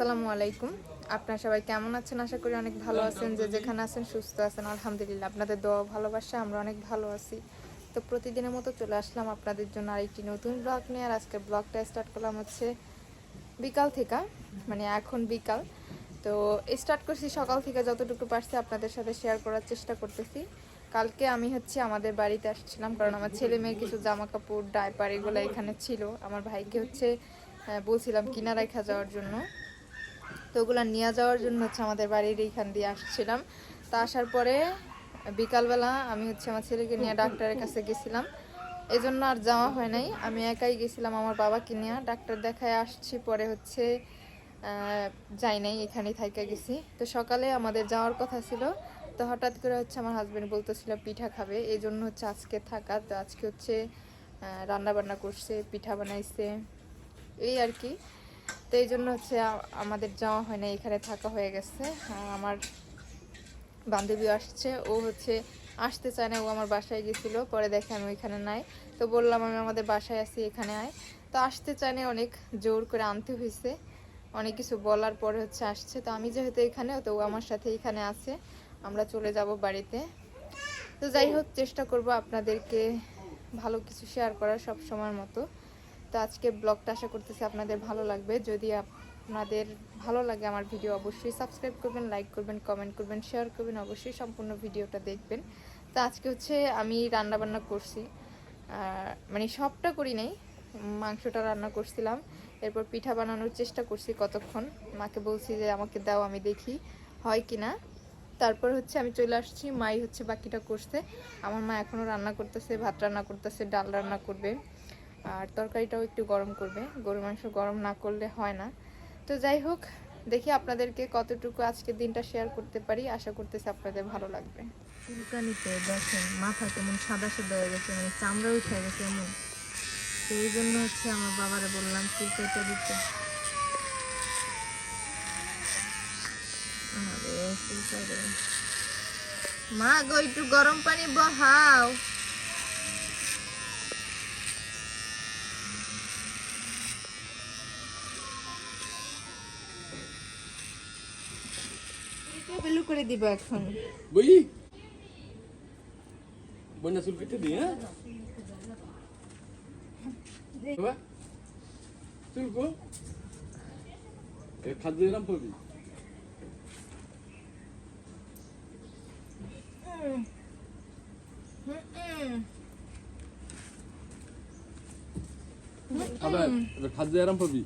আসসালামু আলাইকুম। আপনারা সবাই কেমন আছেন? আশা করি অনেক ভালো আছেন, যে যেখানে আছেন সুস্থ আছেন। আলহামদুলিল্লাহ, আপনাদের দোয়া ভালোবাসা আমরা অনেক ভালো আছি। তো প্রতিদিনের মতো চলে আসলাম আপনাদের জন্য আরেকটি নতুন ব্লগ নিয়ে, আর আজকে ব্লগটা স্টার্ট করলাম হচ্ছে বিকাল থেকে মানে এখন বিকাল। তো স্টার্ট করছি সকাল থেকে, যতটুকু পারছি আপনাদের সাথে শেয়ার করার চেষ্টা করতেছি। কালকে আমি হচ্ছে আমাদের বাড়িতে আসছিলাম, কারণ আমার ছেলে মেয়ের কিছু জামা কাপড় ডাইপার এগুলো এখানে ছিল। আমার ভাইকে হচ্ছে বলছিলাম কিনা রেখা যাওয়ার জন্য। তো ওগুলো নিয়ে যাওয়ার জন্য হচ্ছে আমাদের বাড়ির এইখান দিয়ে আসছিলাম। তা আসার পরে বিকালবেলা আমি হচ্ছে আমার ছেলেকে নিয়ে ডাক্তারের কাছে গেছিলাম। এই জন্য আর যাওয়া হয় নাই। আমি একাই গেছিলাম আমার বাবাকে নিয়ে। ডাক্তার দেখায় আসছি, পরে হচ্ছে যাই নাই, এখানেই থাইকা গেছি। তো সকালে আমাদের যাওয়ার কথা ছিল। তো হঠাৎ করে হচ্ছে আমার হাজবেন্ড বলতেছিল, পিঠা খাবে। এই জন্য হচ্ছে আজকে থাকা। তো আজকে হচ্ছে রান্না বান্না করছে, পিঠা বানাইছে। এই আর কি। তো এই জন্য হচ্ছে আমাদের যাওয়া হয় না এখানে থাকা হয়ে গেছে। আমার বান্ধবী আসছে, ও হচ্ছে আসতে চায় না, ও আমার বাসায় গেছিল, পরে দেখে আমি ওইখানে নাই। তো বললাম, আমি আমাদের বাসায় আছি, এখানে আয়। তো আসতে চায় না অনেক জোর করে আনতে হয়েছে। অনেক কিছু বলার পরে হচ্ছে আসছে। তো আমি যেহেতু এখানে, তো ও আমার সাথে এখানে আছে, আমরা চলে যাব বাড়িতে। তো যাই হোক, চেষ্টা করব আপনাদেরকে ভালো কিছু শেয়ার করার সব সময়ের মতো। তো আজকে ব্লগটা আশা করতেছি আপনাদের ভালো লাগবে। যদি আপনাদের ভালো লাগে আমার ভিডিও, অবশ্যই সাবস্ক্রাইব করবেন লাইক করবেন কমেন্ট করবেন শেয়ার করবেন, অবশ্যই সম্পূর্ণ ভিডিওটা দেখবেন। তো আজকে হচ্ছে আমি রান্না বান্না করছি মানে সবটা করি নাই, মাংসটা রান্না করছিলাম। এরপর পিঠা বানানোর চেষ্টা করছি কতক্ষণ। মাকে বলছি যে, আমাকে দাও, আমি দেখি হয় কি না। তারপর হচ্ছে আমি চলে আসছি, মাই হচ্ছে বাকিটা করছে। আমার মা এখনও রান্না করতেছে, ভাত রান্না করতেছে, ডাল রান্না করবে। আর তরকারিটাও একটু গরম করবে। গরু মাংস গরম না করলে হয় না। তো যাই হোক, দেখি আপনাদেরকে কতটুকু আজকের দিনটা শেয়ার করতে পারি। আশা করতেছি আপনাদের ভালো লাগবে। চুলকানিতে দেখেন, মাথা কেমন সাদা সাদা হয়ে গেছে মানে চামড়া উঠে গেছে এমন। তো এই জন্য হচ্ছে আমার বাবারে বললাম চুলকাইতে দিতে। মা গো, একটু গরম পানি বহাও বেলু করে দিব এখন। বই? বন্যা চুল কেটে দিই হ্যাঁ? বাবা চুল কো। এ খাদ্য দিলাম পড়বি খাদ্য আরাম পাবি।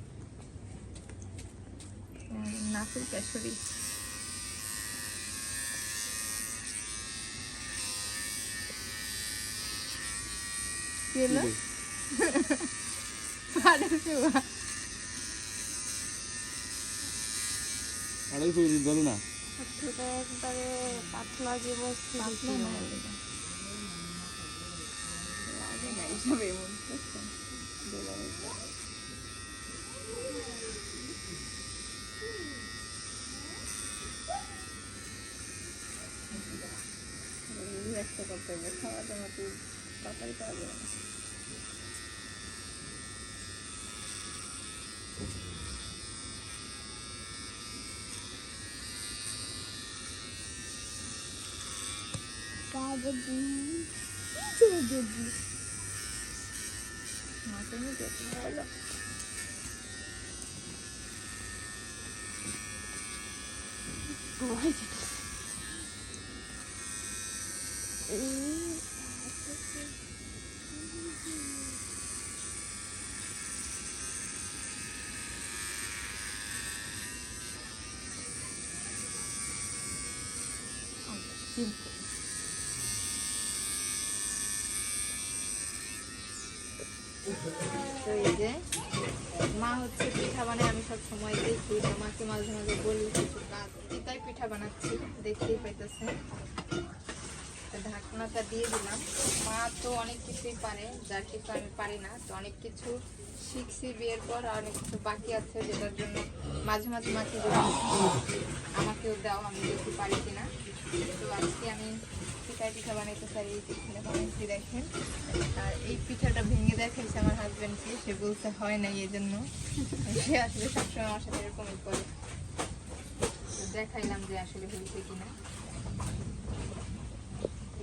নাসুর কেশরী কি হলো? পাড়ের শোয়া। আড়াই ফুল গেল না একবারে পাতলা যে বস্তু পাতলা না এইসব এমন একটা করতে হবে খাওয়া দাওয়া তো তাড়াতাড়ি পাওয়া যাবে না মাকে নিয়ে যেতে হলো গোয়ায় যেতে Simple. তো এই যে, মা হচ্ছে পিঠা বানায়, আমি সব সময় দেখি। মাকে মাঝে মাঝে বলি কিছু কাজ চিতাই পিঠা বানাচ্ছি? দেখতেই পাইতেছে। ঢাকনাটা দিয়ে দিলাম। মা তো অনেক কিছুই পারে যার কিছু আমি পারি না, তো অনেক কিছু শিখছি বিয়ের পর, আর অনেক কিছু বাকি আছে যেটার জন্য মাঝে মাঝে মাকে আমাকেও দাও, আমি দেখি পারি কিনা। তো আজকে আমি পিঠাই পিঠা বানাইতে পারি এই পিঠা বানাইছি দেখেন। আর এই পিঠাটা ভেঙে দেখাইছে আমার হাজব্যান্ডকে সে বলতে হয় না এই জন্য সে আসলে সবসময় আমার সাথে এরকমই করে। দেখাইলাম যে আসলে হয়েছে কিনা।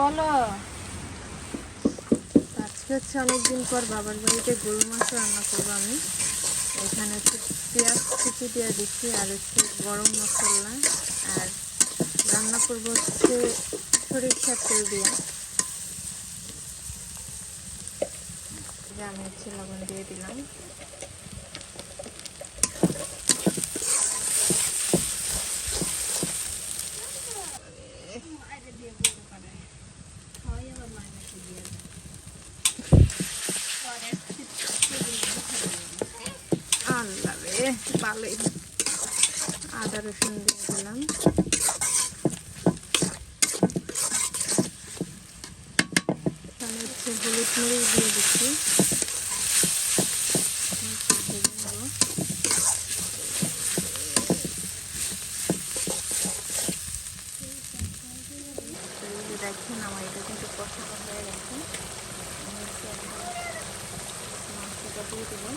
বলো? আজকে হচ্ছে অনেকদিন পর বাবার বাড়িতে গরু মাংস রান্না করব আমি। এখানে হচ্ছে পেঁয়াজ কুচি দিয়ে দিচ্ছি আর হচ্ছে গরম মশলা। আর রান্না করব হচ্ছে সরিষার তেল দিয়ে। আমি হচ্ছে লবণ দিয়ে দিলাম আল্লাহ রে ভালোই আদা রসুন দিয়ে দিলাম। তাহলে হলুদ মরিচ দিয়ে দিচ্ছি একটু ভেজে নেব। তো এই যে দেখেন আমার এটা কিন্তু কষানো হয়ে গেছে আমি হচ্ছে এখন মাংসটা দিয়ে দেবো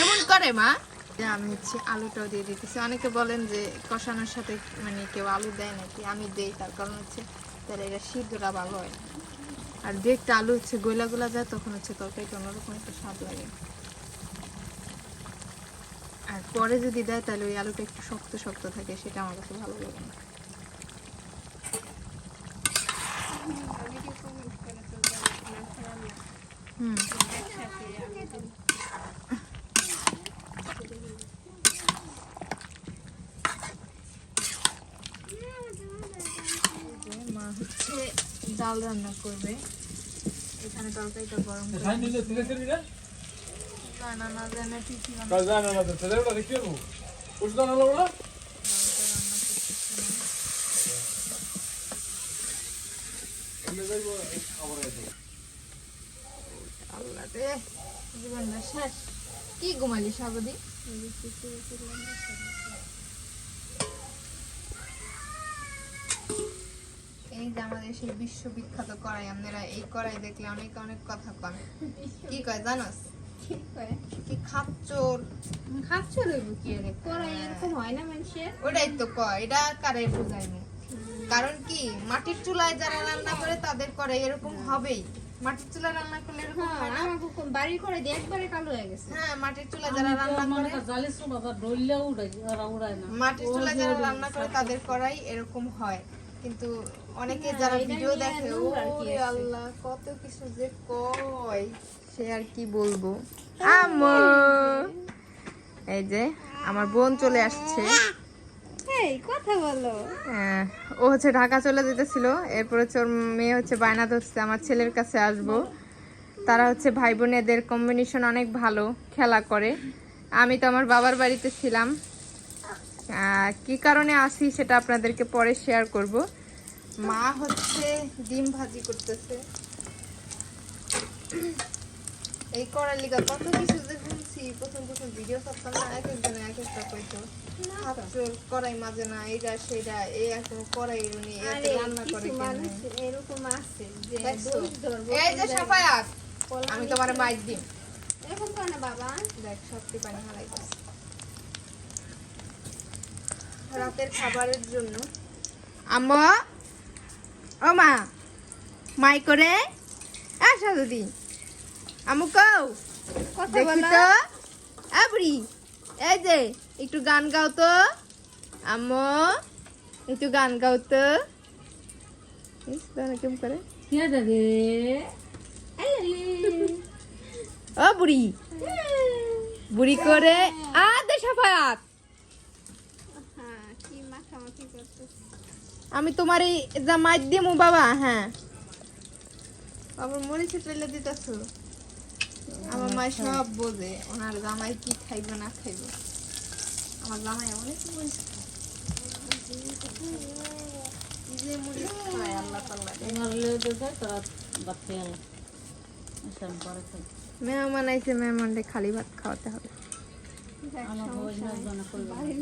এমন করে, মা? আমি হচ্ছে আলুটাও দিয়ে দিতেছি। অনেকে বলেন যে কষানোর সাথে মানে কেউ আলু দেয় নাকি? আমি দেই, তার কারণ হচ্ছে তাহলে এটা সিদ্ধটা ভালো হয় আর দেখতে আলু হচ্ছে গোলা গোলা যায়, তখন হচ্ছে তরকারিটা অন্যরকম একটা স্বাদ লাগে। আর পরে যদি দেয়, তাহলে ওই আলুটা একটু শক্ত শক্ত থাকে, সেটা আমার কাছে ভালো লাগে না হুম যে মা হচ্ছে ডাল রান্না করবে। এখানে তরকারিটা গরম করে খাই নিলে তুলে করবি না না না জানে রান্না আল্লাহ রে জীবনটা শেষ। কি ঘুমালি সাবদি এই যে আমাদের সেই বিশ্ববিখ্যাত কড়াই আপনারা এই কড়াই দেখলে অনেক অনেক কথা কন। কি কয় জানোস? কি খাচ্চোর খাচ্ছ রইব কি রে কড়াই এরকম হয় না মানুষের? ওটাই তো কয় এটা কারে বুঝাইনি কারণ কি মাটির চুলায় যারা রান্না করে তাদের করে এরকম হবেই। মাটির চুলায় রান্না করলে এরকম হয় না? আমার বাড়ির করে দিয়ে একবারে কালো হয়ে গেছে। হ্যাঁ মাটির চুলায় যারা রান্না করে মাটির চুলায় যারা রান্না করে তাদের করাই এরকম হয়। কিন্তু অনেকে যারা ভিডিও দেখে ওরে আল্লাহ কত কিছু যে কয়। সে আর কি বলব? আম্মু! এই যে আমার বোন চলে আসছে। কথা বলো। হ্যাঁ, ও হচ্ছে ঢাকা চলে যেতেছিল। এরপর হচ্ছে ওর মেয়ে হচ্ছে বায়না ধরছে আমার ছেলের কাছে আসব। তারা হচ্ছে ভাই বোনেদের কম্বিনেশন অনেক ভালো খেলা করে। আমি তো আমার বাবার বাড়িতে ছিলাম। কি কারণে আসি সেটা আপনাদেরকে পরে শেয়ার করব। মা হচ্ছে ডিম ভাজি করতেছে। এই করার লিগা কত কিছু যে শুনছি প্রথম প্রথম ভিডিও করতাম না এক একজনে এক একটা কইতো। ভাবছোর কড়াই মাঝে না এইটা সেটা এই এখন কড়াই উনি রান্না করে? মানুষ এরকম আছে যে এই যে সাফায়াত আমি তোমার মাইক দিম। এরকম করে না বাবা? দেখ সত্যি পানি হারাই গেছে রাতের খাবারের জন্য। আম্মা ও মা মাই করে? আসা দিদি আমু কও? কথা দেখি তো। আবরি এই যে একটু গান গাও তো। আম্মু একটু গান গাও তো। কেমন করে? ও বুড়ি বুড়ি করে আর আদে সাফায়াত। আমি তোমার এই জামাই দিমু বাবা হ্যাঁ। আবার মরিচে ফেলে দিতেছ? আমার মা সব বোঝে ওনার জামাই কি খাইবে না খাইবে। আমার জামাই অনেক মরিচ যে মরিচ খায় আল্লাহ তাল্লাহ মেহমান আইছে মেহমানরে খালি ভাত খাওয়াতে হবে। বাড়ির